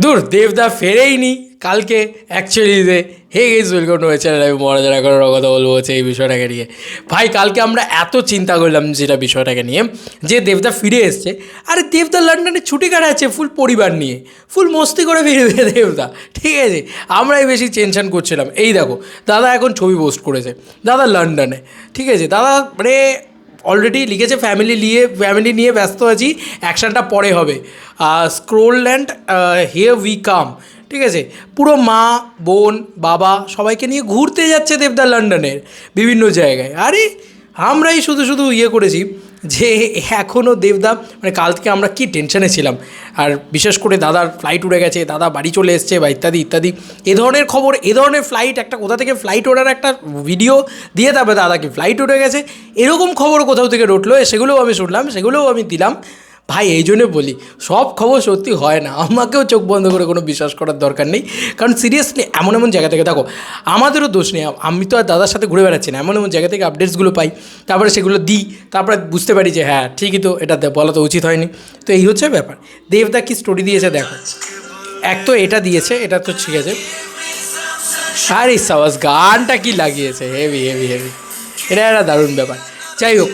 দূর দেবদা ফেরেইনি, কালকে actually অ্যাকচুয়ালিতে hey guys welcome to channel আমি মহারাজার এখন কথা বলব হচ্ছে এই বিষয়টাকে নিয়ে। ভাই, কালকে আমরা এত চিন্তা করলাম যেটা বিষয়টাকে নিয়ে, যে দেবদা ফিরে এসছে। আরে, দেবদা লন্ডনে ছুটি কাটাচ্ছে ফুল পরিবার নিয়ে। ফুল মস্তি করে ফিরবে দেবদা। ঠিক আছে? আমরাই বেশি টেনশন করছিলাম। এই দেখো, দাদা এখন ছবি পোস্ট করেছে। দাদা লন্ডনে। ঠিক আছে? দাদা মানে অলরেডি লিখেছে ফ্যামিলি নিয়ে ফ্যামিলি নিয়ে ব্যস্ত আছি অ্যাকশানটা পরে হবে। Scroll land here we come ঠিক আছে? পুরো মা, বোন, বাবা সবাইকে নিয়ে ঘুরতে যাচ্ছে দেবদা লন্ডনের বিভিন্ন জায়গায়। আরে, আমরাই শুধু শুধু ইয়ে করেছি। যে এখনও দেবদা মানে কাল থেকে আমরা কি টেনশনে ছিলাম? আর বিশেষ করে দাদার ফ্লাইট উড়ে গেছে, দাদা বাড়ি চলে এসছে বা ইত্যাদি ইত্যাদি। এ ধরনের খবর, এ ধরনের ফ্লাইট একটা কোথা থেকে ফ্লাইট ওড়ার একটা ভিডিও দিয়ে তারপরে দাদাকে ফ্লাইট উঠে গেছে। এরকম খবর কোথাও থেকে রটলো সেগুলোও আমি শুনলাম, সেগুলোও আমি দিলাম। ভাই, এই জন্য বলি, সব খবর সত্যি হয় না। আমাকেও চোখ বন্ধ করে কোনো বিশ্বাস করার দরকার নেই। কারণ সিরিয়াসলি এমন এমন জায়গা থেকে, দেখো, আমাদেরও দোষ নেই। আমি তো আর দাদার সাথে ঘুরে বেড়াচ্ছি না। এমন এমন জায়গা থেকে আপডেটসগুলো পাই। তারপরে সেগুলো দিই। তারপরে বুঝতে পারি যে হ্যাঁ ঠিকই তো এটা বলা তো উচিত হয়নি। তো এই হচ্ছে ব্যাপার। দেবদা কি স্টোরি দিয়েছে, দেখো। এক তো এটা দিয়েছে, এটা তো ঠিক আছে। আরে সাবাস, গানটা কি লাগিয়েছে? হেভি হেভি হেভি এটা একটা দারুণ ব্যাপার। যাই হোক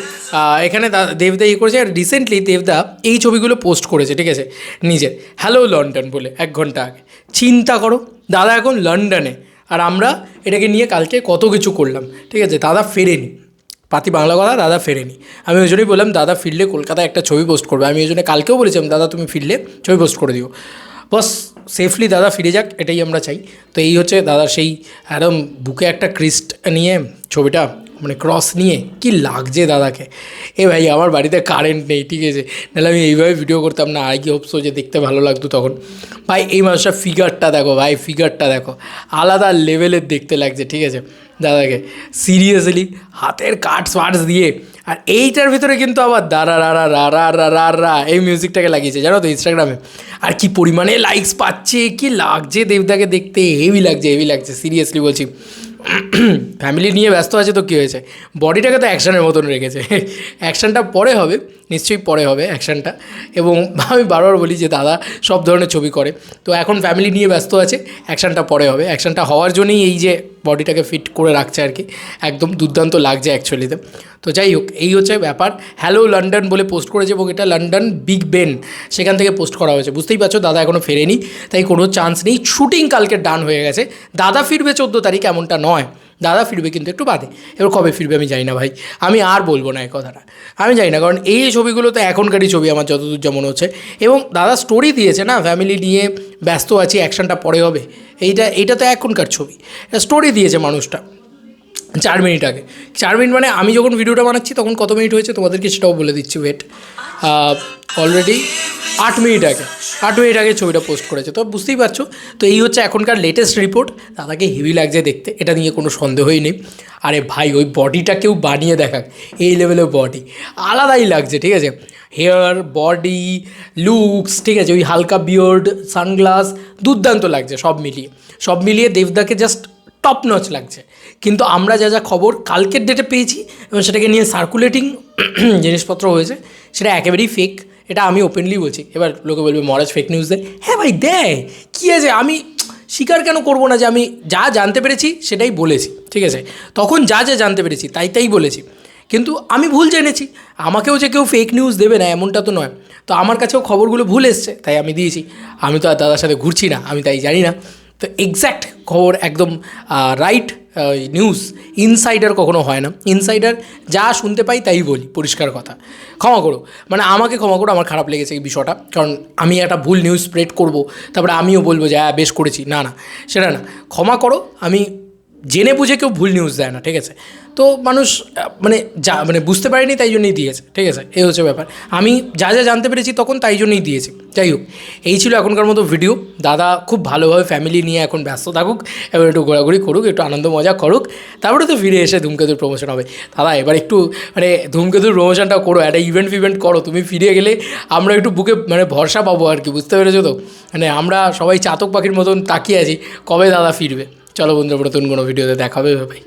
এখানে দেবদা ইয়ে করেছে, আর রিসেন্টলি দেবদা এই ছবিগুলো পোস্ট করেছে, ঠিক আছে? নিজের। হ্যালো লন্ডন বলে, এক ঘণ্টা আগে। চিন্তা করো, দাদা এখন লন্ডনে আর আমরা এটাকে নিয়ে কালকে কত কিছু করলাম, ঠিক আছে? দাদা ফেরেনি। পাতি বাংলা কথা, দাদা ফেরেনি। আমি ওই জন্যই বললাম, দাদা ফিরলে কলকাতায় একটা ছবি পোস্ট করবে। আমি ওই জন্য কালকেও বলেছিলাম, দাদা তুমি ফিরলে ছবি পোস্ট করে দিও। বস সেফলি দাদা ফিরে যাক, এটাই আমরা চাই। তো এই হচ্ছে দাদা সেই একদম বুকে একটা ক্রিস্ট নিয়ে ছবিটা মানে ক্রস নিয়ে কি লাগছে দাদাকে? এ ভাই, আমার বাড়িতে কারেন্ট নেই, ঠিক আছে? নাহলে আমি এইভাবে ভিডিও করতাম না আই কি হোপসো যে দেখতে ভালো লাগতো তখন? ভাই, এই মানুষটা ফিগারটা দেখো, ভাই ফিগারটা দেখো। আলাদা লেভেলের দেখতে লাগছে, ঠিক আছে? দাদাকে। সিরিয়াসলি হাতের কাটস ফাটস দিয়ে। আর এইটার ভিতরে কিন্তু আবার দারা রা রা রা রা রা রা এই মিউজিকটাকে লাগিয়েছে, জানো তো ইনস্টাগ্রামে আর কি পরিমাণে লাইকস পাচ্ছে, কি লাগছে দেবদাকে দেখতে হেভি লাগছে হেভি লাগছে সিরিয়াসলি বলছি। ফ্যামিলি নিয়ে ব্যস্ত আছে তো কী হয়েছে? বডিটাকে তো অ্যাকশানের মতন রেখেছে। অ্যাকশানটা পরে হবে, নিশ্চয়ই পরে হবে অ্যাকশানটা এবং আমি বারবার বলি যে, দাদা সব ধরনের ছবি করে। তো এখন ফ্যামিলি নিয়ে ব্যস্ত আছে অ্যাকশানটা পরে হবে। অ্যাকশানটা হওয়ার জন্যই এই যে বডিটাকে ফিট করে রাখছে আর কি। একদম দুর্দান্ত লাগছে অ্যাকচুয়ালিতে তো। যাই হোক, এই হচ্ছে ব্যাপার। হ্যালো লন্ডন বলে পোস্ট করেছে এবং এটা লন্ডন বিগ বেন সেখান থেকে পোস্ট করা হয়েছে। বুঝতেই পারছ, দাদা এখনও ফেরেনি, তাই কোনো চান্স নেই। শুটিং কালকে ডান হয়ে গেছে। দাদা ফিরবে চোদ্দ তারিখ, এমনটা নয়। দাদা ফিরবে কিন্তু একটু বাদে। এবার কবে ফিরবে আমি জানি না ভাই। আমি আর বলব না এই কথাটা। আমি জানি না, কারণ এই ছবিগুলো তো এখনকারই ছবি আমার যতদূর যেমন হচ্ছে। এবং দাদা স্টোরি দিয়েছে না ফ্যামিলি নিয়ে ব্যস্ত আছি অ্যাকশনটা পরে হবে। এইটা এইটা তো এখনকার ছবি। স্টোরি দিয়েছে মানুষটা চার মিনিট আগে। চার মিনিট মানে আমি যখন ভিডিওটা বানাচ্ছি, তখন কত মিনিট হয়েছে তোমাদেরকে সেটাও বলে দিচ্ছি ওয়েট অলরেডি আট মিনিট আগে, আট মিনিট আগে ছবিটা পোস্ট করেছে। তো বুঝতেই পারছ, তো এই হচ্ছে এখনকার লেটেস্ট রিপোর্ট দাদাকে হেভি লাগছে দেখতে, এটা নিয়ে কোনো সন্দেহই নেই। আরে ভাই, ওই বডিটা কেউ বানিয়ে দেখাক, এই লেভেলের বডি আলাদাই লাগছে, ঠিক আছে? হেয়ার বডি লুকস ঠিক আছে? ওই হালকা বিয়ার্ড সানগ্লাস দুর্দান্ত লাগছে, সব মিলিয়ে। সব মিলিয়ে দেবদাকে জাস্ট টপ নচ লাগছে। কিন্তু আমরা যা যা খবর কালকের ডেটে পেয়েছি এবং সেটাকে নিয়ে সার্কুলেটিং জিনিসপত্র হয়েছে, সেটা একেবারেই ফেক এটা আমি ওপেনলি বলছি। এবার লোকে বলবে, মহারাজ ফেক নিউজ দেয়। হ্যাঁ ভাই, দেয়। কী আছে? আমি স্বীকার কেন করব না যে আমি যা জানতে পেরেছি, সেটাই বলেছি। ঠিক আছে? তখন যা যা জানতে পেরেছি, তাই তাই বলেছি। কিন্তু আমি ভুল জেনেছি। আমাকেও যে কেউ ফেক নিউজ দেবে না, এমনটা তো নয়। তো আমার কাছেও খবরগুলো ভুল এসছে, তাই আমি দিয়েছি। আমি তো আর দাদার সাথে ঘুরছি না, আমি তাই জানি না। তো এক্স্যাক্ট খবর একদম রাইট নিউজ ইনসাইডার কখনো হয় না। ইনসাইডার যা শুনতে পাই তাই বলি, পরিষ্কার কথা। ক্ষমা করো। মানে আমাকে ক্ষমা করো, আমার খারাপ লেগেছে এই বিষয়টা। কারণ আমি একটা ভুল নিউজ স্প্রেড করব, তারপরে আমিও বলব যে হ্যাঁ বেশ করেছি। না না, সেটা না। ক্ষমা করো, আমি জেনে বুঝে কেউ ভুল নিউজ দেয় না, ঠিক আছে? তো মানুষ মানে যা মানে বুঝতে পারেনি তাই জন্যই দিয়েছে, ঠিক আছে? এই হচ্ছে ব্যাপার। আমি যা যা জানতে পেরেছি তখন তাই জন্যই দিয়েছি। যাই হোক, এই ছিল এখনকার মতো ভিডিও দাদা খুব ভালোভাবে ফ্যামিলি নিয়ে এখন ব্যস্ত থাকুক, এবার একটু ঘোরাঘুরি করুক, একটু আনন্দ মজা করুক, তারপরে তো ফিরে এসে ধূমকেতুর প্রমোশন হবে। দাদা, এবার একটু মানে ধূমকেতুর প্রমোশনটা করো, একটা ইভেন্ট ফিভেন্ট করো, তুমি ফিরে গেলে আমরা একটু বুকে মানে ভরসা পাবো আর কি, বুঝতে পেরেছ তো? মানে আমরা সবাই চাতক পাখির মতন তাকিয়ে আছি, কবে দাদা ফিরবে? চলো বন্ধুরা নতুন কোনো ভিডিওতে দেখাবে ভাই